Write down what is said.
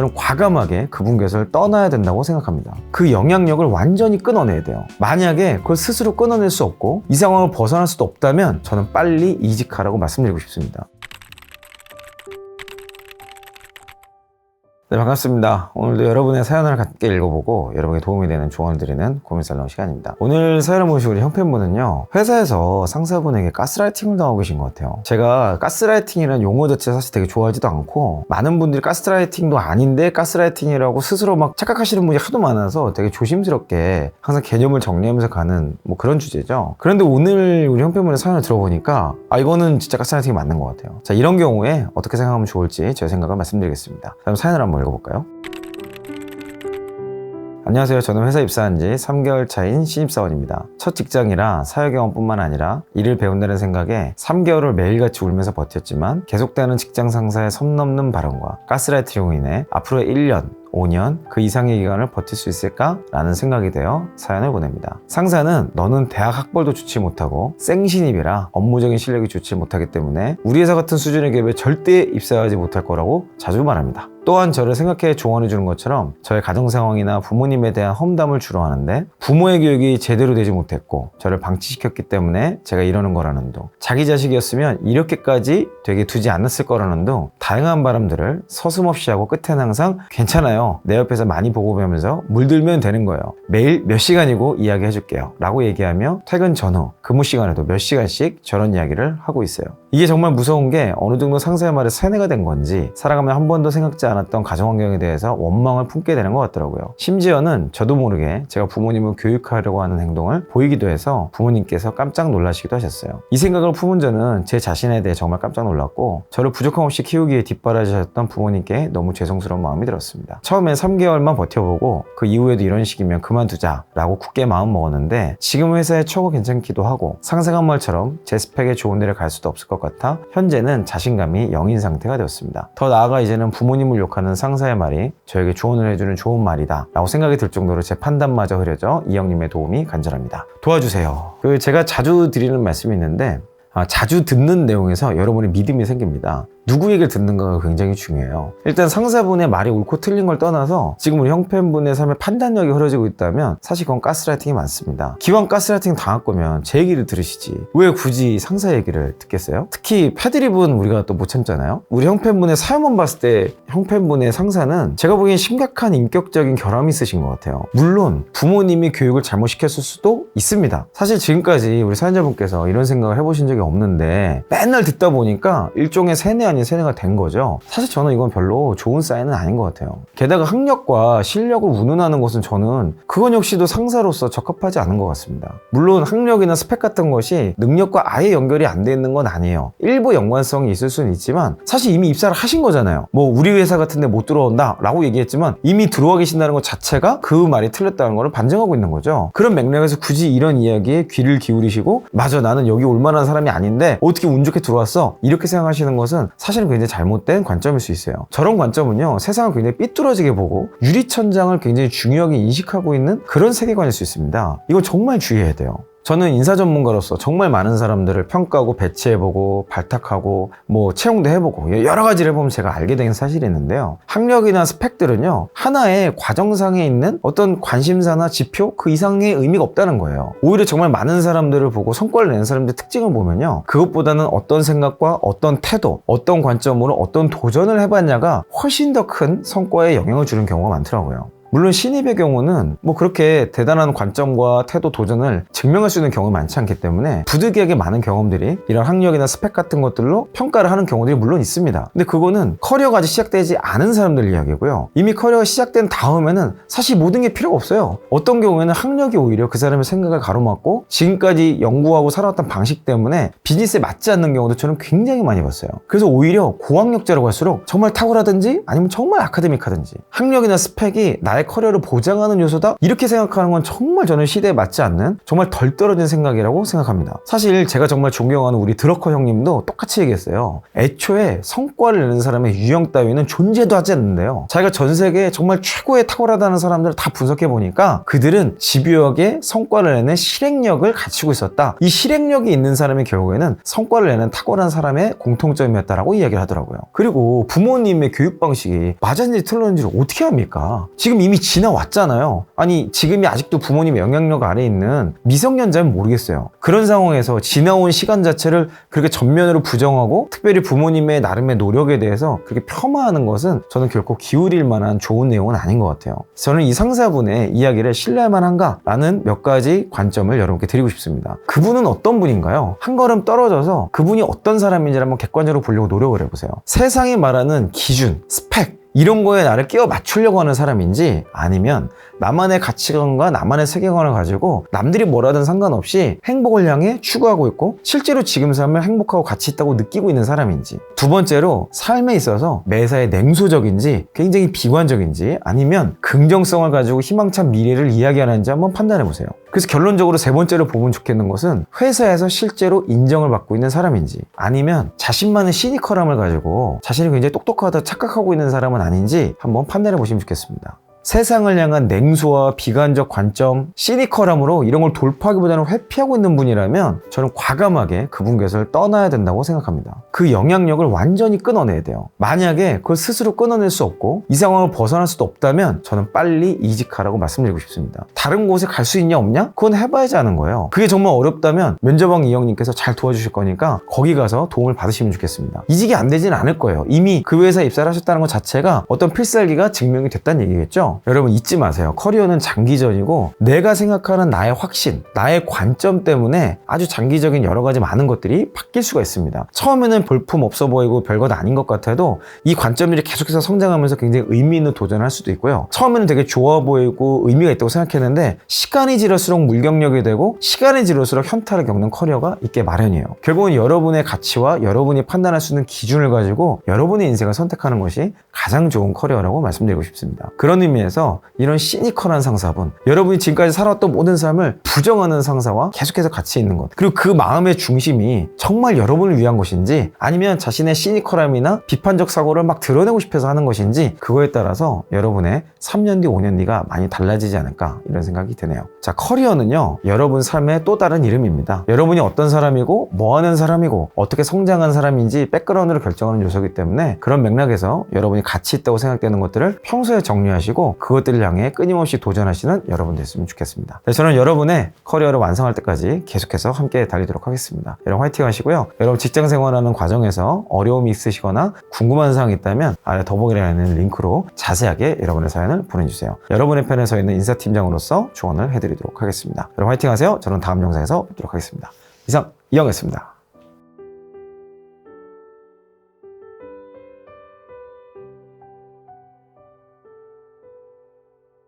저는 과감하게 그 분계선을 떠나야 된다고 생각합니다. 그 영향력을 완전히 끊어내야 돼요. 만약에 그걸 스스로 끊어낼 수 없고 이 상황을 벗어날 수도 없다면 저는 빨리 이직하라고 말씀드리고 싶습니다. 네, 반갑습니다. 오늘도 여러분의 사연을 함께 읽어보고 여러분에게 도움이 되는 조언을 드리는 고민살롱 시간입니다. 오늘 사연을 모시고 우리 형편분은요, 회사에서 상사분에게 가스라이팅을 당하고 계신 것 같아요. 제가 가스라이팅이라는 용어 자체 사실 되게 좋아하지도 않고, 많은 분들이 가스라이팅도 아닌데 가스라이팅이라고 스스로 막 착각하시는 분이 하도 많아서 되게 조심스럽게 항상 개념을 정리하면서 가는 뭐 그런 주제죠. 그런데 오늘 우리 형편분의 사연을 들어보니까, 아, 이거는 진짜 가스라이팅이 맞는 것 같아요. 자, 이런 경우에 어떻게 생각하면 좋을지 제 생각을 말씀드리겠습니다. 그럼 사연을 한번 읽어볼까요? 안녕하세요. 저는 회사 입사한 지 3개월 차인 신입사원입니다. 첫 직장이라 사회 경험뿐만 아니라 일을 배운다는 생각에 3개월을 매일같이 울면서 버텼지만 계속되는 직장 상사의 선 넘는 발언과 가스라이팅으로 인해 앞으로의 1년, 5년 그 이상의 기간을 버틸 수 있을까라는 생각이 되어 사연을 보냅니다. 상사는 너는 대학 학벌도 좋지 못하고 생신입이라 업무적인 실력이 좋지 못하기 때문에 우리 회사 같은 수준의 기업에 절대 입사하지 못할 거라고 자주 말합니다. 또한 저를 생각해 조언해 주는 것처럼 저의 가정 상황이나 부모님에 대한 험담을 주로 하는데 부모의 교육이 제대로 되지 못했고 저를 방치시켰기 때문에 제가 이러는 거라는 둥 자기 자식이었으면 이렇게까지 되게 두지 않았을 거라는 둥 다양한 바람들을 서슴없이 하고 끝에는 항상 괜찮아요. 내 옆에서 많이 보고 배우면서 물들면 되는 거예요. 매일 몇 시간이고 이야기해 줄게요. 라고 얘기하며 퇴근 전후 근무 시간에도 몇 시간씩 저런 이야기를 하고 있어요. 이게 정말 무서운 게 어느 정도 상사의 말에 세뇌가 된 건지 살아가면 한 번도 생각지 않았던 가정 환경에 대해서 원망을 품게 되는 것 같더라고요. 심지어는 저도 모르게 제가 부모님을 교육하려고 하는 행동을 보이기도 해서 부모님께서 깜짝 놀라시기도 하셨어요. 이 생각을 품은 저는 제 자신에 대해 정말 깜짝 놀랐고 저를 부족함 없이 키우기에 뒷바라지셨던 부모님께 너무 죄송스러운 마음이 들었습니다. 처음엔 3개월만 버텨보고 그 이후에도 이런 식이면 그만두자라고 굳게 마음 먹었는데 지금 회사에 처고 괜찮기도 하고 상생한 말처럼 제 스펙에 좋은 데를 갈 수도 없을 것 같아 현재는 자신감이 영인 상태가 되었습니다. 더 나아가 이제는 부모님을 욕하는 상사의 말이 저에게 조언을 해주는 좋은 말이다 라고 생각이 들 정도로 제 판단마저 흐려져 이 형님의 도움이 간절합니다. 도와주세요. 그 제가 자주 드리는 말씀이 있는데 아, 자주 듣는 내용에서 여러분의 믿음이 생깁니다. 누구 얘기를 듣는가가 굉장히 중요해요. 일단 상사분의 말이 옳고 틀린 걸 떠나서 지금 우리 형편분의 삶에 판단력이 흐려지고 있다면 사실 그건 가스라이팅이 많습니다. 기왕 가스라이팅 당할 거면 제 얘기를 들으시지. 왜 굳이 상사 얘기를 듣겠어요? 특히 패드립은 우리가 또 못 참잖아요. 우리 형편분의 사연만 봤을 때 형편분의 상사는 제가 보기엔 심각한 인격적인 결함이 있으신 것 같아요. 물론 부모님이 교육을 잘못 시켰을 수도 있습니다. 사실 지금까지 우리 사연자분께서 이런 생각을 해보신 적이 없는데 맨날 듣다 보니까 일종의 세뇌 아닌 세뇌가 된 거죠. 사실 저는 이건 별로 좋은 사인은 아닌 것 같아요. 게다가 학력과 실력을 운운하는 것은 저는 그건 역시도 상사로서 적합하지 않은 것 같습니다. 물론 학력이나 스펙 같은 것이 능력과 아예 연결이 안 돼 있는 건 아니에요. 일부 연관성이 있을 수는 있지만 사실 이미 입사를 하신 거잖아요. 뭐 우리 회사 같은데 못 들어온다 라고 얘기했지만 이미 들어와 계신다는 것 자체가 그 말이 틀렸다는 걸 반증하고 있는 거죠. 그런 맥락에서 굳이 이런 이야기에 귀를 기울이시고 맞아 나는 여기 올 만한 사람이 아닌데 어떻게 운 좋게 들어왔어 이렇게 생각하시는 것은 사실은 굉장히 잘못된 관점일 수 있어요. 저런 관점은요, 세상을 굉장히 삐뚤어지게 보고 유리천장을 굉장히 중요하게 인식하고 있는 그런 세계관일 수 있습니다. 이거 정말 주의해야 돼요. 저는 인사 전문가로서 정말 많은 사람들을 평가하고 배치해보고 발탁하고 뭐 채용도 해보고 여러 가지를 해보면 제가 알게 된 사실이 있는데요. 학력이나 스펙들은요 하나의 과정상에 있는 어떤 관심사나 지표 그 이상의 의미가 없다는 거예요. 오히려 정말 많은 사람들을 보고 성과를 내는 사람들의 특징을 보면요 그것보다는 어떤 생각과 어떤 태도, 어떤 관점으로 어떤 도전을 해봤냐가 훨씬 더 큰 성과에 영향을 주는 경우가 많더라고요. 물론 신입의 경우는 뭐 그렇게 대단한 관점과 태도 도전을 증명할 수 있는 경우는 많지 않기 때문에 부득이하게 많은 경험들이 이런 학력이나 스펙 같은 것들로 평가를 하는 경우들이 물론 있습니다. 근데 그거는 커리어가 아직 시작되지 않은 사람들 이야기고요. 이미 커리어가 시작된 다음에는 사실 모든 게 필요가 없어요. 어떤 경우에는 학력이 오히려 그 사람의 생각을 가로막고 지금까지 연구하고 살아왔던 방식 때문에 비즈니스에 맞지 않는 경우도 저는 굉장히 많이 봤어요. 그래서 오히려 고학력자라고 할수록 정말 탁월하든지 아니면 정말 아카데믹하든지 학력이나 스펙이 나의 나의 커리어를 보장하는 요소다? 이렇게 생각하는 건 정말 저는 시대에 맞지 않는 정말 덜 떨어진 생각이라고 생각합니다. 사실 제가 정말 존경하는 우리 드러커 형님도 똑같이 얘기했어요. 애초에 성과를 내는 사람의 유형 따위는 존재도 하지 않는데요. 자기가 전 세계에 정말 최고의 탁월하다는 사람들을 다 분석해 보니까 그들은 집요하게 성과를 내는 실행력을 갖추고 있었다. 이 실행력이 있는 사람의 결국에는 성과를 내는 탁월한 사람의 공통점이었다라고 이야기를 하더라고요. 그리고 부모님의 교육 방식이 맞았는지 틀렸는지를 어떻게 합니까? 지금 이미 지나왔잖아요. 아니 지금이 아직도 부모님의 영향력 아래 있는 미성년자면 모르겠어요. 그런 상황에서 지나온 시간 자체를 그렇게 전면으로 부정하고 특별히 부모님의 나름의 노력에 대해서 그렇게 폄하하는 것은 저는 결코 기울일 만한 좋은 내용은 아닌 것 같아요. 저는 이 상사분의 이야기를 신뢰할 만한가라는 몇 가지 관점을 여러분께 드리고 싶습니다. 그분은 어떤 분인가요? 한 걸음 떨어져서 그분이 어떤 사람인지를 한번 객관적으로 보려고 노력을 해보세요. 세상이 말하는 기준, 스펙, 이런 거에 나를 끼워 맞추려고 하는 사람인지 아니면 나만의 가치관과 나만의 세계관을 가지고 남들이 뭐라든 상관없이 행복을 향해 추구하고 있고 실제로 지금 삶을 행복하고 가치 있다고 느끼고 있는 사람인지 두 번째로 삶에 있어서 매사에 냉소적인지 굉장히 비관적인지 아니면 긍정성을 가지고 희망찬 미래를 이야기하는지 한번 판단해 보세요. 그래서 결론적으로 세 번째로 보면 좋겠는 것은 회사에서 실제로 인정을 받고 있는 사람인지 아니면 자신만의 시니컬함을 가지고 자신이 굉장히 똑똑하다 착각하고 있는 사람은 아닌지 한번 판단해 보시면 좋겠습니다. 세상을 향한 냉소와 비관적 관점, 시니컬함으로 이런 걸 돌파하기보다는 회피하고 있는 분이라면 저는 과감하게 그분 곁을 떠나야 된다고 생각합니다. 그 영향력을 완전히 끊어내야 돼요. 만약에 그걸 스스로 끊어낼 수 없고 이 상황을 벗어날 수도 없다면 저는 빨리 이직하라고 말씀드리고 싶습니다. 다른 곳에 갈 수 있냐 없냐? 그건 해봐야지 하는 거예요. 그게 정말 어렵다면 면접왕 이영님께서 잘 도와주실 거니까 거기 가서 도움을 받으시면 좋겠습니다. 이직이 안 되진 않을 거예요. 이미 그 회사에 입사를 하셨다는 것 자체가 어떤 필살기가 증명이 됐다는 얘기겠죠? 여러분 잊지 마세요. 커리어는 장기전이고 내가 생각하는 나의 확신, 나의 관점 때문에 아주 장기적인 여러 가지 많은 것들이 바뀔 수가 있습니다. 처음에는 볼품 없어 보이고 별것 아닌 것 같아도 이 관점들이 계속해서 성장하면서 굉장히 의미 있는 도전을 할 수도 있고요. 처음에는 되게 좋아 보이고 의미가 있다고 생각했는데 시간이 지날수록 물경력이 되고 시간이 지날수록 현타를 겪는 커리어가 있게 마련이에요. 결국은 여러분의 가치와 여러분이 판단할 수 있는 기준을 가지고 여러분의 인생을 선택하는 것이 가장 좋은 커리어라고 말씀드리고 싶습니다. 그런 의미에서 이런 시니컬한 상사분, 여러분이 지금까지 살아왔던 모든 삶을 부정하는 상사와 계속해서 같이 있는 것, 그리고 그 마음의 중심이 정말 여러분을 위한 것인지 아니면 자신의 시니컬함이나 비판적 사고를 막 드러내고 싶어서 하는 것인지 그거에 따라서 여러분의 3년 뒤, 5년 뒤가 많이 달라지지 않을까 이런 생각이 드네요. 자, 커리어는요, 여러분 삶의 또 다른 이름입니다. 여러분이 어떤 사람이고, 뭐 하는 사람이고, 어떻게 성장한 사람인지 백그라운드를 결정하는 요소이기 때문에 그런 맥락에서 여러분이 가치 있다고 생각되는 것들을 평소에 정리하시고 그것들을 향해 끊임없이 도전하시는 여러분 됐으면 좋겠습니다. 네, 저는 여러분의 커리어를 완성할 때까지 계속해서 함께 달리도록 하겠습니다. 여러분 화이팅 하시고요. 여러분 직장 생활하는 과정에서 어려움이 있으시거나 궁금한 사항이 있다면 아래 더보기란에 링크로 자세하게 여러분의 사연을 보내주세요. 여러분의 편에 서 있는 인사팀장으로서 조언을 해 드리도록 하겠습니다. 여러분 화이팅 하세요. 저는 다음 영상에서 뵙도록 하겠습니다. 이상 이영이었습니다.